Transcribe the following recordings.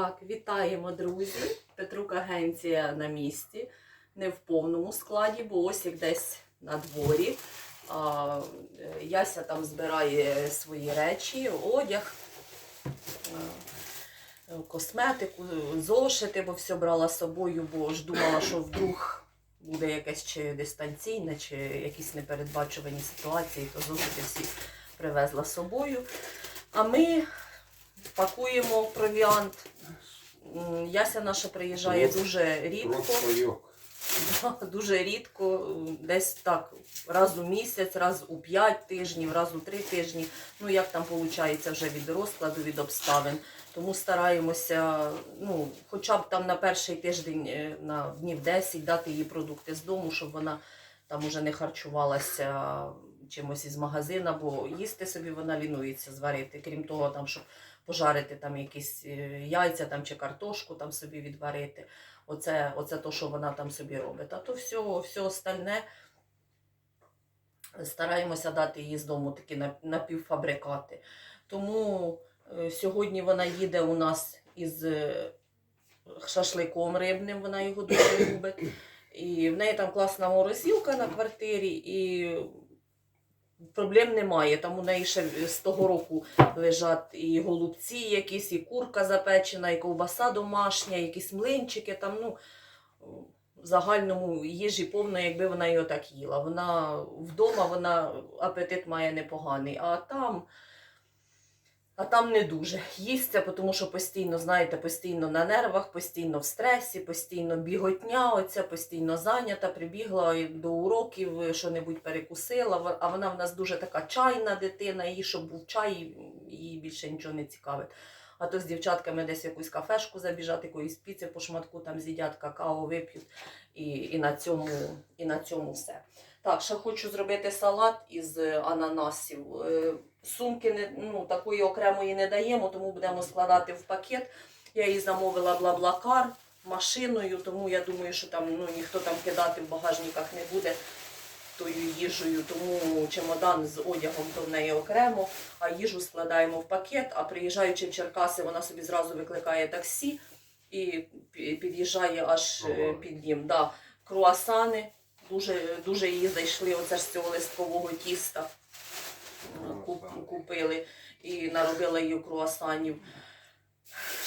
Так, вітаємо, друзі. Петрук агенція на місці, не в повному складі, бо ось як десь на дворі. А, е, Яся там збирає свої речі, одяг, е, косметику, зошити, бо все брала з собою, бо ж думала, що вдруг буде якесь чи дистанційне, чи якісь непередбачувані ситуації, то зошити всі привезла з собою. А ми пакуємо провіант. Яся наша приїжджає Просто- дуже рідко. Дуже рідко, десь так, раз у місяць, раз у 5 тижнів, раз у 3 тижні. Ну, як там виходить вже від розкладу, від обставин. Тому стараємося, ну, хоча б там на перший тиждень, е, на днів 10 дати їй продукти з дому, щоб вона там уже не харчувалася чимось із магазина, бо їсти собі вона лінується зварити. Крім того, там, щоб пожарити там якісь е, яйця там, чи картошку там собі відварити. Оце, оце то, що вона там собі робить. А то все, все остальне стараємося дати їй з дому такі на- напівфабрикати. Тому е, сьогодні вона їде у нас із е, шашликом рибним, вона його дуже любить. І в неї там класна морозилка на квартирі, і проблем немає. Там у неї ще з того року лежать і голубці якісь, і курка запечена, і ковбаса домашня, якісь млинчики. Там, ну, в загальному їжі повно, якби вона його так їла. Вона вдома вона апетит має непоганий, а там. А там не дуже їсться, тому що постійно, знаєте, постійно на нервах, постійно в стресі, постійно біготня, оця постійно зайнята, прибігла до уроків, що-небудь перекусила. А вона в нас дуже така чайна дитина, їй, щоб був чай, їй більше нічого не цікавить. А то з дівчатками десь якусь кафешку забіжати, якоїсь піци по шматку там з'їдять, какао вип'ють, і, і, на цьому, і на цьому все. Так, ще хочу зробити салат із е, ананасів. Е, Сумки не, ну, такої окремої не даємо, тому будемо складати в пакет. Я її замовила блаблакар машиною, тому я думаю, що там ну, ніхто там кидати в багажниках не буде тою їжею, тому чемодан з одягом то в неї окремо, а їжу складаємо в пакет, а приїжджаючи в Черкаси, вона собі зразу викликає таксі і під'їжджає аж е, Ага. під дім. Да. Круасани, дуже, дуже її зайшли оце ж з цього листкового тіста. Куп- Купили і наробила її круасанів.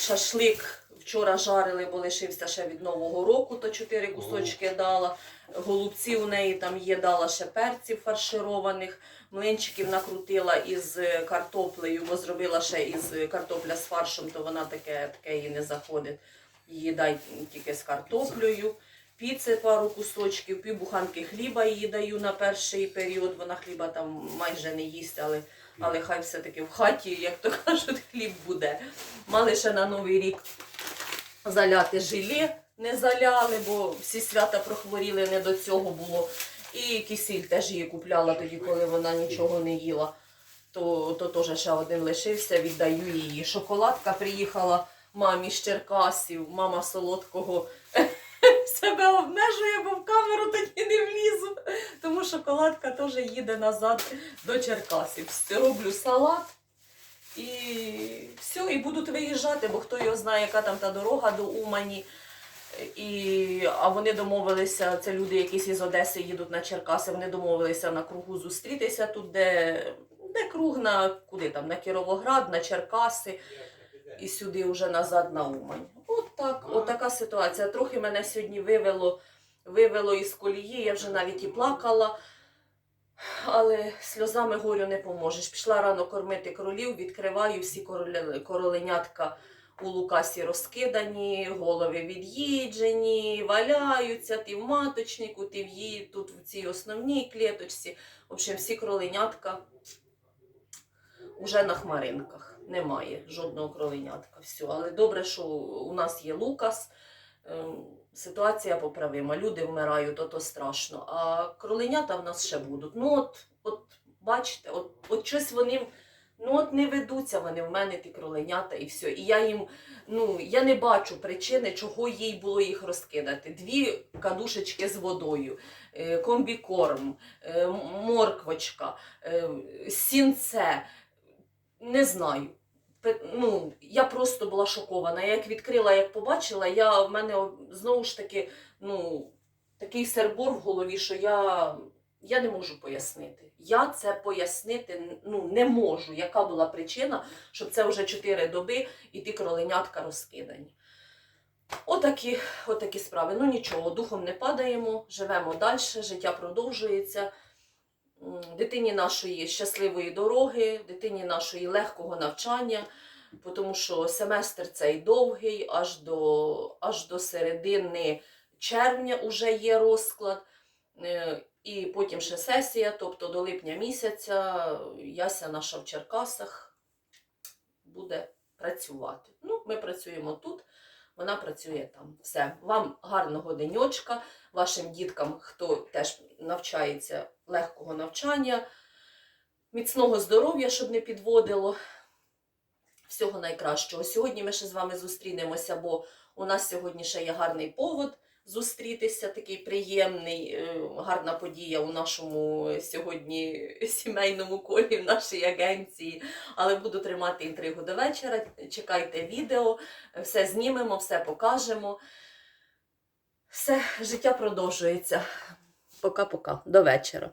Шашлик вчора жарили, бо лишився ще від Нового року, то чотири кусочки дала. Голубці у неї там є, дала ще перців фаршированих, млинчиків накрутила із е, картоплею, бо зробила ще із е, картопля з фаршем, то вона таке, таке їй не заходить. Її дай тільки з картоплею. Піци пару кусочків, півбуханки хліба їй даю на перший період. Вона хліба там майже не їсть, але, але хай все-таки в хаті, як то кажуть, хліб буде. Мали ще на Новий рік заляти желе, не заляли, бо всі свята прохворіли, не до цього було. І кисіль теж її купляла тоді, коли вона нічого не їла. То, то теж ще один лишився, віддаю її. Шоколадка приїхала мамі з Черкасів, мама солодкого себе обмежує, бо в камеру тоді не влізу. Тому шоколадка теж їде назад до Черкасів. Роблю салат. І все, і будуть виїжджати, бо хто його знає, яка там та дорога до Умані. І, а вони домовилися, це люди якісь із Одеси їдуть на Черкаси, вони домовилися на кругу зустрітися тут, де, де круг на куди там, на Кіровоград, на Черкаси і сюди вже назад на Умань. От так, от така ситуація. Трохи мене сьогодні вивело, вивело із колії, я вже навіть і плакала. Але сльозами горю не поможеш. Пішла рано кормити кролів, відкриваю всі короленятка у Лукасі розкидані, голови від'їджені, валяються, ти в маточнику, ти в її тут в цій основній клеточці. В общем, всі кроленятка уже на хмаринках. Немає жодного кроленятка. Все. Але добре, що у нас є Лукас. Ситуація поправима. Люди вмирають, то то страшно. А кроленята в нас ще будуть. Ну от, от бачите, от, от щось вони. Ну от не ведуться вони в мене ті кроленята і все. І я їм, ну я не бачу причини, чого їй було їх розкидати. Дві кадушечки з водою, е, комбікорм, е, морквочка, е, сінце. Не знаю. Ну, я просто була шокована. Я як відкрила, як побачила, я в мене знову ж таки ну, такий сербор в голові, що я, я не можу пояснити. Я це пояснити ну, не можу, яка була причина, щоб це вже 4 доби і ті кроленятка розкидані. Отакі, отакі справи. Ну нічого, духом не падаємо, живемо далі, життя продовжується. Дитині нашої щасливої дороги, дитині нашої легкого навчання, тому що семестр цей довгий, аж до, аж до середини червня вже є розклад. Е, І потім ще сесія, тобто до липня місяця Яся наша в Черкасах буде працювати. Ну, ми працюємо тут, вона працює там. Все. Вам гарного денечка, вашим діткам, хто теж навчається легкого навчання, міцного здоров'я, щоб не підводило. Всього найкращого. Сьогодні ми ще з вами зустрінемося, бо у нас сьогодні ще є гарний повод зустрітися, такий приємний, е, гарна подія у нашому сьогодні сімейному колі, в нашій агенції. Але буду тримати інтригу до вечора. Чекайте відео, все знімемо, все покажемо. Все, життя продовжується. Пока-пока. До вечора.